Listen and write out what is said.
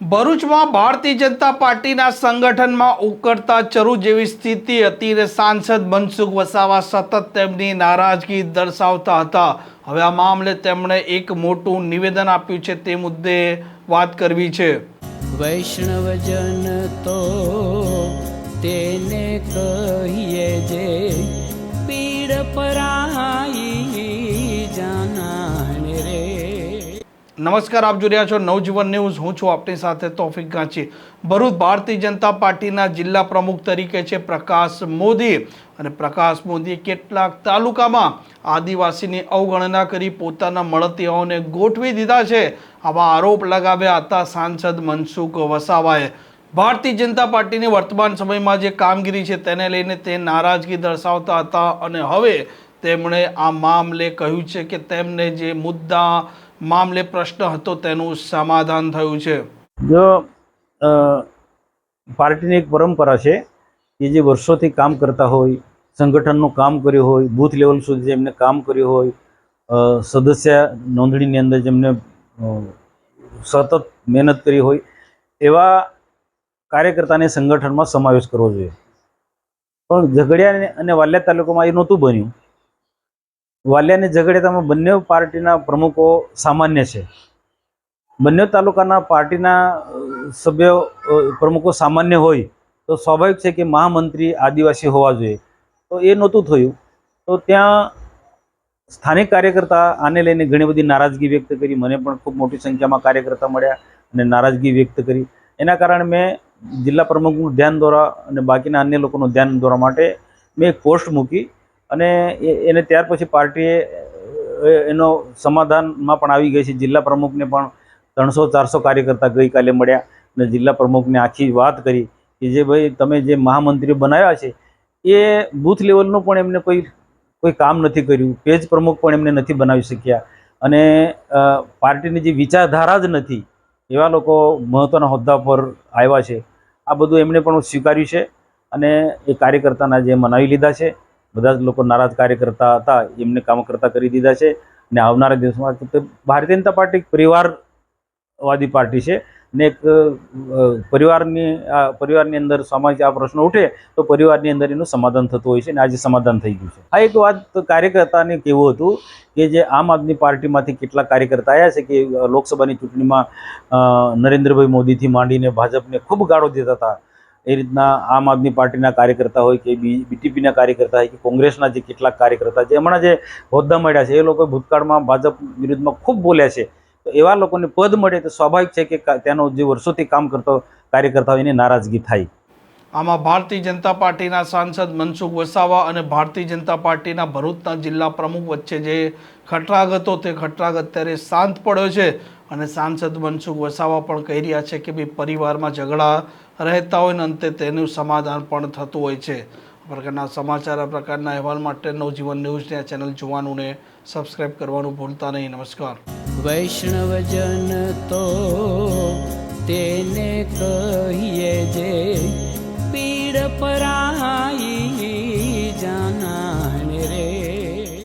ભરૂચમાં ભારતીય જનતા પાર્ટીના સંગઠનમાં ઉકળતા ચરુ જેવી સ્થિતિ હતી અને સાંસદ મનસુખ વસાવા સતત તેમની નારાજગી દર્શાવતા હતા. હવે આ મામલે તેમણે એક મોટું નિવેદન આપ્યું છે તે મુદ્દે વાત કરવી છે. વૈષ્ણવજન તો તેને કહીએ જે નમસ્કાર, આપ જોઈ રહ્યા છો નવજીવન ન્યૂઝ. હું છું આપની સાથે તોફિક ગાંચી. ભરૂચ ભારતીય જનતા પાર્ટીના જિલ્લા પ્રમુખ તરીકે છે પ્રકાશ મોદી. અને પ્રકાશ મોદીએ કેટલાક તાલુકામાં આદિવાસીની અવગણના કરી પોતાના મળતીઓને ગોઠવી દીધા છે. આવા આરોપ લગાવ્યા હતા સાંસદ મનસુખ વસાવાએ. ભારતીય જનતા પાર્ટીની વર્તમાન સમયમાં જે કામગીરી છે તેને લઈને તે નારાજગી દર્શાવતા હતા અને હવે તેમણે આ મામલે કહ્યું છે કે તેમને જે મુદ્દા મામલે પ્રશ્ન હતો તેનું સમાધાન થયું છે. જો પાર્ટીની એક પરંપરા છે કે જે વર્ષોથી કામ કરતા હોય, સંગઠનનું કામ કર્યું હોય, બૂથ લેવલ સુધી જેમને કામ કર્યું હોય સદસ્ય નોંધણીની અંદર જેમને સતત મહેનત કરી હોય, એવા કાર્યકર્તાને સંગઠનમાં સમાવેશ કરવો જોઈએ. પણ ઝઘડિયા અને વાલિયા તાલુકામાં એ નહોતું બન્યું. વાલિયા અને ઝઘડિયામાં બંને પાર્ટીના પ્રમુખો સામાન્ય છે. બંને તાલુકાના પાર્ટીના સભ્યો પ્રમુખો સામાન્ય હોય તો સ્વાભાવિક છે કે મહામંત્રી આદિવાસી હોવા જોઈએ. તો એ નહોતું થયું. તો ત્યાં સ્થાનિક કાર્યકર્તા આને લઈને ઘણી બધી નારાજગી વ્યક્ત કરી. મને પણ ખૂબ મોટી સંખ્યામાં કાર્યકર્તા મળ્યા અને નારાજગી વ્યક્ત કરી. એના કારણે મેં જિલ્લા પ્રમુખનું ધ્યાન દોરા અને બાકીના અન્ય લોકોનું ધ્યાન દોરવા માટે મેં એક પોસ્ટ મૂકી. અને એને ત્યાર પછી પાર્ટીએ એનો સમાધાનમાં પણ આવી ગઈ છે. જિલ્લા પ્રમુખને પણ ત્રણસો, ચારસો કાર્યકર્તા ગઈકાલે મળ્યા અને જિલ્લા પ્રમુખને આખી વાત કરી કે જે ભાઈ તમે જે મહામંત્રીઓ બનાવ્યા છે, એ બૂથ લેવલનું પણ એમને કોઈ કોઈ કામ નથી કર્યું. પેજ પ્રમુખ પણ એમને નથી બનાવી શક્યા. અને પાર્ટીની જે વિચારધારા જ નથી, એવા લોકો મહત્ત્વના હોદ્દા પર આવ્યા છે. આ બધું એમણે પણ સ્વીકાર્યું છે અને એ કાર્યકર્તાના જે મનાવી લીધા છે. બધા જ લોકો નારાજ કાર્યકર્તા હતા, એમને કામ કરતા કરી દીધા છે. અને આવનારા દિવસોમાં ભારતીય જનતા પાર્ટી પરિવારવાદી પાર્ટી છે. ને એક પરિવારની પરિવારની અંદર સામાજિક આ પ્રશ્ન ઉઠે તો પરિવારની અંદર એનું સમાધાન થતું હોય છે અને આજે સમાધાન થઈ ગયું છે. આ એક વાત કાર્યકર્તાને કેવું હતું કે જે આમ આદમી પાર્ટીમાંથી કેટલા કાર્યકર્તા આવ્યા છે કે લોકસભાની ચૂંટણીમાં નરેન્દ્રભાઈ મોદીથી માંડીને ભાજપને ખૂબ ગાળો દેતા હતા. એ રીતના આમ આદમી પાર્ટીના કાર્યકર્તા હોય કે બી બીટીપીના કાર્યકર્તા હોય કે કોંગ્રેસના જે કેટલાક કાર્યકર્તા જે હમણાં જે હોદ્દા મળ્યા છે, એ લોકો ભૂતકાળમાં ભાજપ વિરુદ્ધમાં ખૂબ બોલ્યા છે. તો એવા લોકોને પદ મળે તો સ્વાભાવિક છે કે તેનો જે વર્ષોથી કામ કરતો કાર્યકર્તા હોય એની નારાજગી થાય. આમાં ભારતીય જનતા પાર્ટીના સાંસદ મનસુખ વસાવા અને ભારતીય જનતા પાર્ટીના ભરૂચના જિલ્લા પ્રમુખ વચ્ચે જે ખટરાગ હતો, તે ખટરાગ અત્યારે શાંત પડ્યો છે. અને સાંસદ મનસુખ વસાવા પણ કહી રહ્યા છે કે ભાઈ પરિવારમાં ઝઘડા રહેતા હોય ને અંતે તેનું સમાધાન પણ થતું હોય છે. પ્રકારના સમાચાર પ્રકારના અહેવાલ માટે નવજીવન ન્યૂઝની આ ચેનલ જોવાનું ને સબસ્ક્રાઈબ કરવાનું ભૂલતા નહીં. નમસ્કાર. વૈષ્ણવજન તો તેને કહીએ જે